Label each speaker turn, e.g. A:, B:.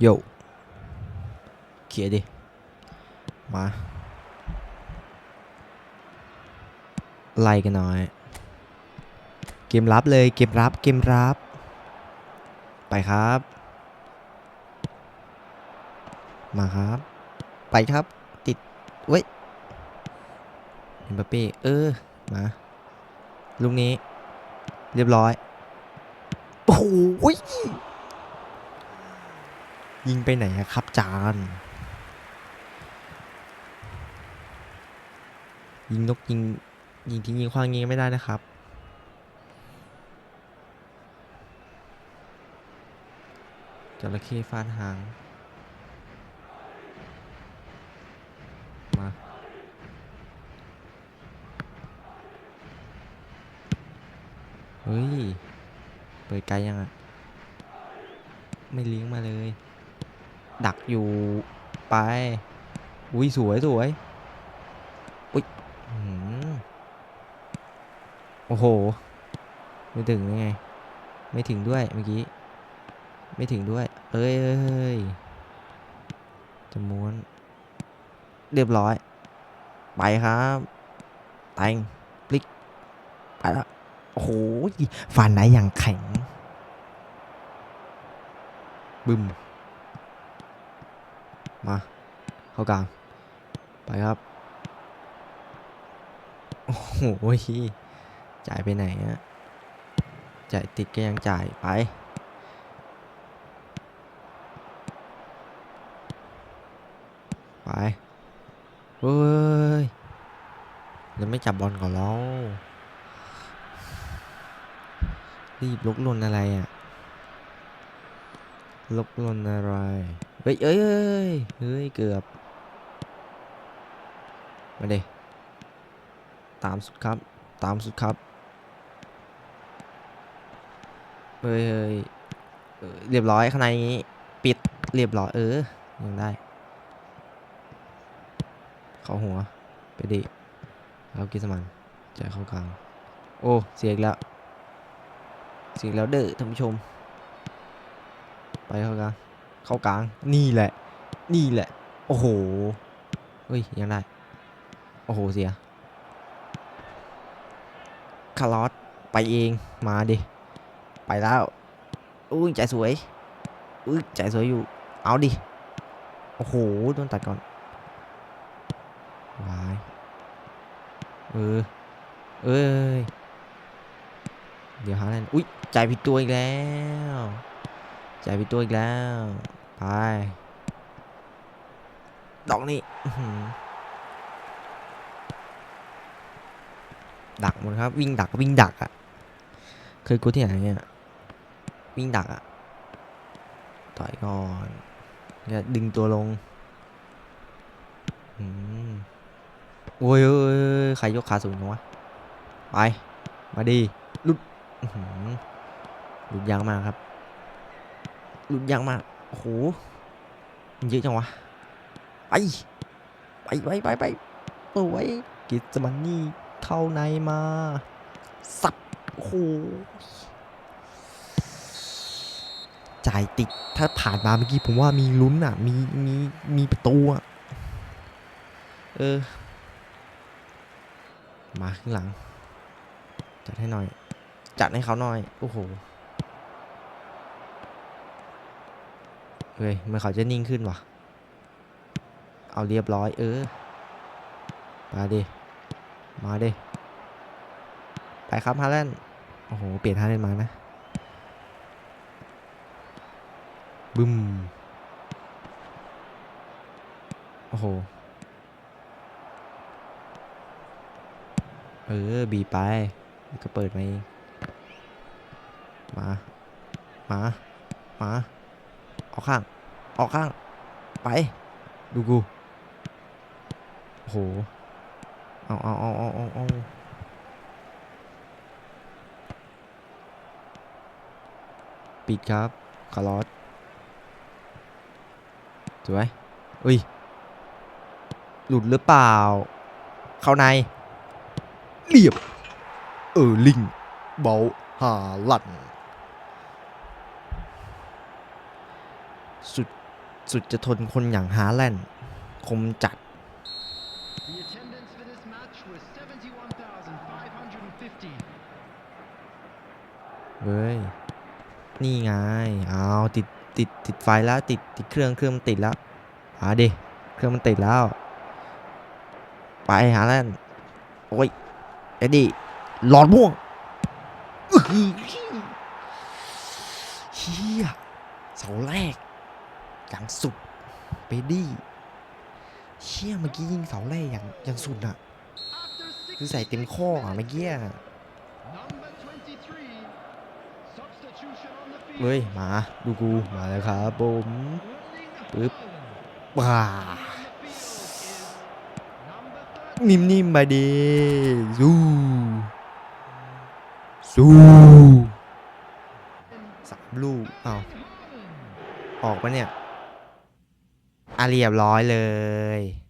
A: โยเขียดิ มา ไล่กันหน่อย เกมรับเลย เกมรับ เกมรับ ไปครับ มาครับ ไปครับ ติด เว้ยเอ็มบัปเป้ เออ มา ลูกนี้ เรียบร้อย โอ้โห ยิงไปไหนครับจาน ยิงนกยิง ยิงทิ้งยิงขว้างยิงไม่ได้นะครับ จระเข้ฟาดหาง มาเฮ้ย เปิดไกลยังอะไม่ลิงก์มาเลย ดักอยู่ไป อุ้ยสวยสวยอุ้ยอโอ้โห ไม่ถึงได้ไง ไม่ถึงด้วยเมื่อกี้ ไม่ถึงด้วย เอ้ยเอ้ยจะม้วน เรียบร้อย ไปครับแตงพลิก ไปแล้วโอ้โหฟันไหนอย่างแข็งบึม มา เข้ากลาง ไปครับ โอ้โหจ่ายไปไหนอะจ่ายติดก็ยังจ่ายไป ไปเฮ้ยแล้วไม่จับบอลก่อนแล้วรีบลุกลนอะไรอะลุกลนอะไร เฮ้ยเอ้ยเอ้ยเฮ้ย เกือบ มาเดตามสุดครับ ตามสุดครับเฮ้ยเฮ้ยเรียบร้อยข้างในนี้ ปิดเรียบร้อยเออ ยังได้ เข้าหัว ไปดิแล้วกิสมันใจเข้ากลาง โอ้ เสียอีกแล้ว เสียอีกแล้วเด้อท่านผู้ชม ไปเข้ากลาง เข้ากลาง นี่แหละ นี่แหละ โอ้โหเฮ้ยยังได้ โอ้โหเสียคาร์ลอสไปเองมาดิ ไปแล้วอุ้ยใจสวยอุ้ยใจสวยอยู่ เอาดิ โอ้โหโดนตัดก่อนวายเออ เอ้ย เดี๋ยวหาอะไรอุ้ยใจผิดตัวอีกแล้ว ใจผิดตัวอีกแล้ว ไป ดอกนี้ดักหมดครับ วิ่งดักวิ่งดักอะ เคยกูที่ไหนเนี่ยวิ่งดักอะ ต่อยก่อนเนี่ยดึงตัวลงอืมโอ้ยใครยกขาสูงจังวะ ไป มาดีหลุดอื้อหือหลุดยางมากครับ หลุดยางมาก โอ้โหมันเยอะจังวะ ไปไปไปไปไปสวยกิจมันนี่เข้าในมา สับโอ้โหจ่ายติดถ้าผ่านมาเมื่อกี้ผมว่ามีลุ้นอะ มีมีมีประตูอะ เออ มาข้างหลัง จัดให้หน่อย จัดให้เขาหน่อย โอ้โห เฮ้ยมันเขาจะนิ่งขึ้นวะเอาเรียบร้อย เออมาดิมาดิไปครับฮาแลนด์โอ้โห เปลี่ยนฮาแลนด์มานะ บึ้ม โอ้โห เออ บีไป ก็เปิดมาเองมา มา มาออกข้าง ออกข้าง ไป ดูกูโหเอาเอาเอาเอาเอาเอาปิดครับคาร์ลอสสวยอุ้ย หลุดหรือเปล่า เข้าใน เรียบ เออลิง เบาหาลันสุด สุดจะทนคนอย่างฮาแลนด์คมจัด
B: The attendance for this match was 71,550.
A: เฮ้ย นี่ไง เอาติดติดติดไฟแล้วติดติดเครื่องเครื่องมันติดแล้วมาดิเครื่องมันติดแล้ว ไปหาแลนด์โอ้ยเอ็ดดี้หลอดม่วงอื้อหือเฮียเสาแรก อย่างสุดเบดดี้เชี่ยเมื่อกี้ยิงเสาแรกอย่างอย่างสุดอะ
B: After
A: คือ
B: six
A: ใส่เต็มข้ออะเมื่อกี้อะ
B: number 23, substitution on the field.
A: เฮ้ยมาดูกูมาแล้วครับผม
B: Erling
A: ปึ๊บ
B: Haaland.
A: ว้า
B: On the field is number
A: นิ่มๆไปดีสู้สู้สามลูกอ้าว
B: Haaland.
A: ออกปะเนี่ย อาเรียบร้อยเลย